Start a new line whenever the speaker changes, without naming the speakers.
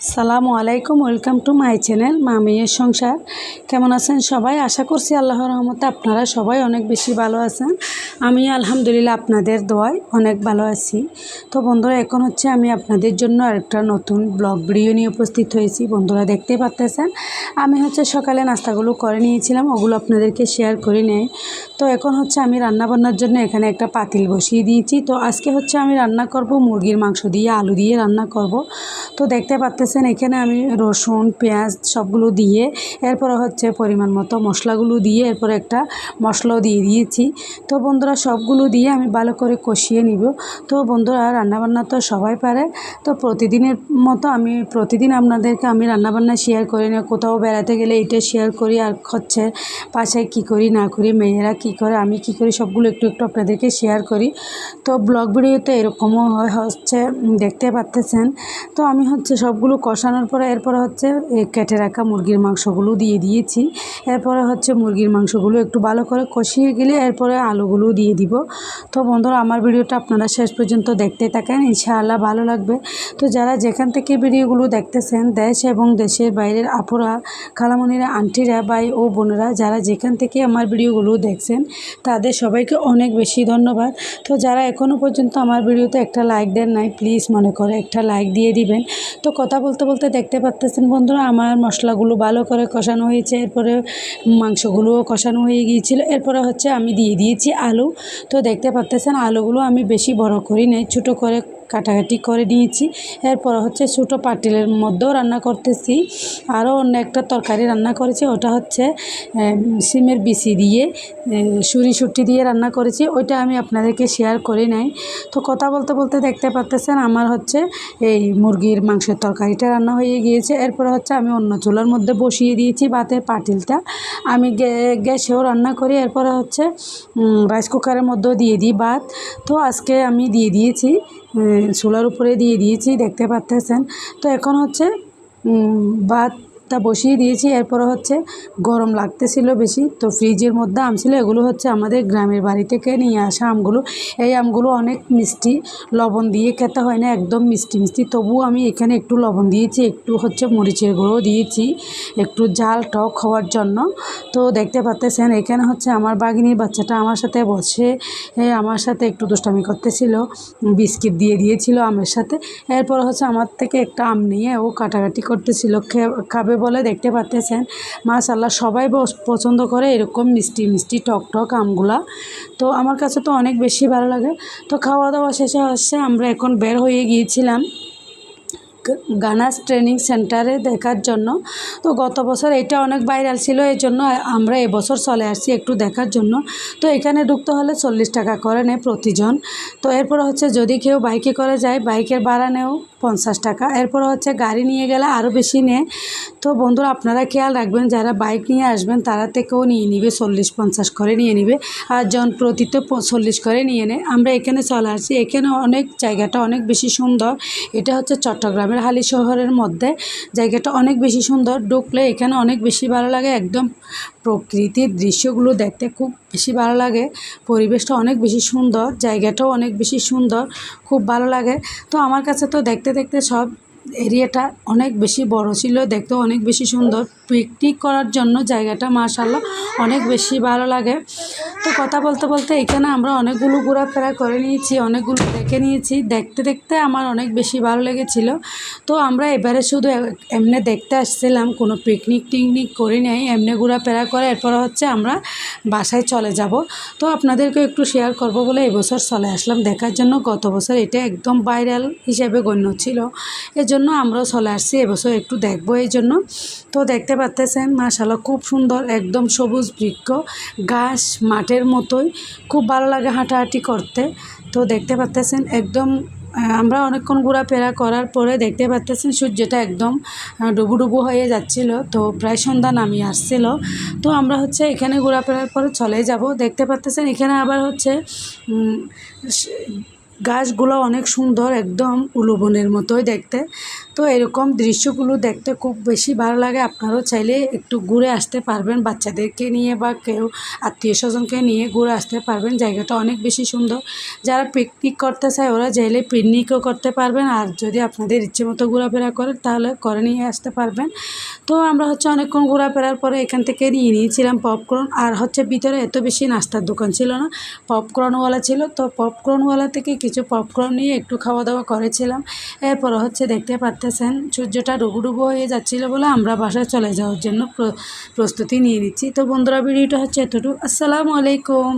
সালামু আলাইকুম, welcome to my channel মা মেয়ের সংসার। কেমন আছেন সবাই? আশা করছি আল্লাহর রহমতে আপনারা সবাই অনেক বেশি ভালো আছেন। আমি আলহামদুলিল্লাহ আপনাদের দোয়ায় অনেক ভালো আছি। তো বন্ধুরা, এখন হচ্ছে আমি আপনাদের জন্য আরেকটা নতুন ব্লগ ভিডিও নিয়ে উপস্থিত হয়েছি। বন্ধুরা দেখতেই পারতেছেন, আমি হচ্ছে সকালে নাস্তাগুলো করে নিয়েছিলাম, ওগুলো আপনাদেরকে শেয়ার করে নেই। তো এখন হচ্ছে আমি রান্না বান্নার জন্য এখানে একটা পাতিল বসিয়ে দিয়েছি। তো আজকে হচ্ছে আমি রান্না করব মুরগির মাংস দিয়ে, আলু দিয়ে রান্না করব। তো দেখতে পারতেছেন এখানে আমি রসুন, পেঁয়াজ সবগুলো দিয়ে, এরপরে হচ্ছে পরিমাণ মতো মশলাগুলো দিয়ে, এরপর একটা মশলাও দিয়ে দিয়েছি। তো বন্ধুরা, সবগুলো দিয়ে আমি ভালো করে কষিয়ে নিব। তো বন্ধুরা, রান্নাবান্না তো সবাই পারে। তো প্রতিদিনের মতো আমি, প্রতিদিন আপনাদেরকে আমি রান্নাবান্না শেয়ার করি না কোথাও বেড়াতে গেলে এটা শেয়ার করি আর হচ্ছে পাশে কী করি, না করি, মেয়েরা কী করে, আমি কী করি, সবগুলো একটু একটু আপনাদেরকে শেয়ার করি। তো ব্লগ ভিডিওতে এরকমও হচ্ছে দেখতে পাচ্তেছেন। তো আমি হচ্ছে সবগুলো কষানোর পরে এরপরে হচ্ছে কেটে রাখা মুরগির মাংসগুলো দিয়ে দিয়েছি। এরপরে হচ্ছে মুরগির মাংসগুলো একটু ভালো করে কষিয়ে গেলে এরপরে আলুগুলো দিয়ে দিব। তো বন্ধুরা, আমার ভিডিওটা আপনারা শেষ পর্যন্ত দেখতে থাকেন, ইনশাআল্লাহ ভালো লাগবে। তো যারা যেখান থেকে ভিডিওগুলো দেখতেছেন, দেশ এবং দেশের বাইরের আপুরা খালামণিরা আন্টিরা, ভাই ও বোনেরা, যারা যেখান থেকে আমার ভিডিওগুলো দেখছেন, তাদের সবাইকে অনেক বেশি ধন্যবাদ। তো যারা এখনও পর্যন্ত আমার ভিডিওতে একটা লাইক দেন নাই, প্লিজ মনে করে একটা লাইক দিয়ে দিবেন। তো কথা বলতে বলতে দেখতে পাচ্তেছেন বন্ধুরা, আমার মশলাগুলো ভালো করে কষানো হয়েছে, এরপরে মাংসগুলোও কষানো হয়ে গিয়েছিল, এরপরে হচ্ছে আমি দিয়ে দিয়েছি আলু। তো দেখতে পাচ্তেছেন আলুগুলো আমি বেশি বড় করি নাই, ছোটো করে কাটাকাটি করে নিয়েছি। এরপর হচ্ছে ছোটো পাটিলের মধ্যেও রান্না করতেছি। আরও অন্য একটা তরকারি রান্না করেছি, ওটা হচ্ছে সিমের বিচি দিয়ে সুরি সুটি দিয়ে রান্না করেছি। ওইটা আমি আপনাদেরকে শেয়ার করি নাই। তো কথা বলতে বলতে দেখতে পাচ্তেছেন আমার হচ্ছে এই মুরগির মাংসের তরকারিটা রান্না হয়ে গিয়েছে। এরপরে হচ্ছে আমি অন্য চুলার মধ্যে বসিয়ে দিয়েছি ভাতের পাটিলটা। আমি গ্যাসেও রান্না করি, এরপর হচ্ছে রাইস কুকারের মধ্যেও দিয়ে দিই ভাত। তো আজকে আমি দিয়ে দিয়েছি চুলার উপরে দিয়ে দিয়েছি দেখতে পারতেছেন। তো এখন হচ্ছে ভাতটা বসিয়ে দিয়েছি, এরপরে হচ্ছে গরম লাগতেছিল বেশি। তো ফ্রিজের মধ্যে আম ছিল, এগুলো হচ্ছে আমাদের গ্রামের বাড়ি থেকে নিয়ে আসা আমগুলো। এই আমগুলো অনেক মিষ্টি, লবণ দিয়ে খেতে হয় না, একদম মিষ্টি মিষ্টি। তবুও আমি এখানে একটু লবণ দিয়েছি, একটু হচ্ছে মরিচের গুঁড়ো দিয়েছি, একটু জাল টক হওয়ার জন্য। তো দেখতে পাচ্তেছেন এখানে হচ্ছে আমার বাগিনীর বাচ্চাটা আমার সাথে বসে আমার সাথে একটু দুষ্টামি করতেছিল, বিস্কিট দিয়ে দিয়েছিল আমের সাথে। এরপর হচ্ছে আমার থেকে একটা আম নিয়ে ও কাটাকাটি করতেছিল খাবে বলে দেখতে পাচ্তেছেন মাশাল্লাহ সবাই পছন্দ করে এরকম মিষ্টি মিষ্টি টক টক আমগুলা। তো আমার কাছে তো অনেক বেশি ভালো লাগে। তো খাওয়া দাওয়া শেষে আসছে আমরা এখন বের হয়ে গিয়েছিলাম গানাস ট্রেনিং সেন্টারে দেখার জন্য। তো গত বছর এটা অনেক ভাইরাল ছিল এই জন্য আমরা এবছর চলে আসছি একটু দেখার জন্য। তো এখানে ঢুকতে হলে চল্লিশ টাকা করে নেয় প্রতিজন। তো এরপর হচ্ছে যদি কেউ বাইকে করে যায়, বাইকের ভাড়া নেও। পঞ্চাশ টাকা। এরপর হচ্ছে গাড়ি নিয়ে গেলে আরও বেশি নেয় তো বন্ধুরা, আপনারা খেয়াল রাখবেন, যারা বাইক নিয়ে আসবেন, তারা থেকেও নিয়ে নিবে চল্লিশ পঞ্চাশ করে নিয়ে নিবে। আর জন প্রতি তো চল্লিশ করে নিয়ে নেয় আমরা এখানে চলে আসছি। এখানে অনেক জায়গাটা অনেক বেশি সুন্দর। এটা হচ্ছে চট্টগ্রামের হালি শহরের মধ্যে। জায়গাটা অনেক বেশি সুন্দর। ঢুকলে এখানে অনেক বেশি ভালো লাগে। একদম প্রকৃতির দৃশ্যগুলো দেখতে খুব বেশি ভালো লাগে। পরিবেশটা অনেক বেশি সুন্দর, জায়গাটাও অনেক বেশি সুন্দর, খুব ভালো লাগে। তো আমার কাছে তো দেখতে দেখতে সব এরিয়াটা অনেক বেশি বড় ছিল, দেখতেও অনেক বেশি সুন্দর। পিকনিক করার জন্য জায়গাটা মাশাল্লাহ অনেক বেশি ভালো লাগে। তো কথা বলতে বলতে এখানে আমরা অনেকগুলো ঘোরাফেরা করে নিয়েছি, অনেকগুলো দেখে নিয়েছি। দেখতে দেখতে আমার অনেক বেশি ভালো লেগেছিল। তো আমরা এবারে শুধু এমনি দেখতে আসছিলাম, কোনো পিকনিক টিকনিক করি নাই, এমনি ঘোরাফেরা করে এরপর হচ্ছে আমরা বাসায় চলে যাব। তো আপনাদেরকে একটু শেয়ার করব বলে এবছর চলে আসলাম। দেখার জন্য গত বছর এটা একদম ভাইরাল হিসেবে গণ্য ছিল। এজন্য আমরাও চলে আসছি, এবছর একটু দেখব এই জন্য তো দেখতে পাচ্তেছেন মাশাল্লাহ খুব সুন্দর, একদম সবুজ বৃক্ষ, ঘাস, মাঠের মতোই। খুব ভালো লাগে হাঁটাহাঁটি করতে। তো দেখতে পাচ্তেছেন একদম আমরা অনেকক্ষণ ঘোরাফেরা করার পরে দেখতে পাচ্তেছেন সূর্যটা একদম ডুবু ডুবু হয়ে যাচ্ছিল। তো প্রায় সন্ধ্যা নামিয়ে আসছিল। তো আমরা হচ্ছে এখানে ঘোরাফেরার পরে চলে যাব। দেখতে পাচ্তেছেন এখানে আবার হচ্ছে গাছগুলো অনেক সুন্দর, একদম উলুবনের মতোই দেখতে। তো এরকম দৃশ্যগুলো দেখতে খুব বেশি ভালো লাগে। আপনারাও চাইলে একটু ঘুরে আসতে পারবেন, বাচ্চাদেরকে নিয়ে বা কেউ আত্মীয় স্বজনকে নিয়ে ঘুরে আসতে পারবেন। জায়গাটা অনেক বেশি সুন্দর। যারা পিকনিক করতে চায়, ওরা চাইলে পিকনিকও করতে পারবেন। আর যদি আপনাদের ইচ্ছে মতো ঘোরাফেরা করেন তাহলে করে নিয়ে আসতে পারবেন। তো আমরা হচ্ছে অনেকক্ষণ ঘোরাফেরার পরে এখান থেকে নিয়ে নিয়েছিলাম পপকর্ন আর হচ্ছে ভিতরে এত বেশি নাস্তার দোকান ছিল না। পপকর্নওয়ালা ছিল। তো পপকর্নওয়ালা থেকে কিছু পপকর্ন নিয়ে একটু খাওয়া দাওয়া করেছিলাম। এরপর হচ্ছে দেখতে পারতেছেন, সূর্যটা ডুবু ডুবু হয়ে যাচ্ছিল বলে আমরা বাসায় চলে যাওয়ার জন্য প্র- প্রস্তুতি নিয়ে নিচ্ছি। তো বন্ধুরা, ভিডিওটা হচ্ছে এতটুকু। আসসালামু আলাইকুম।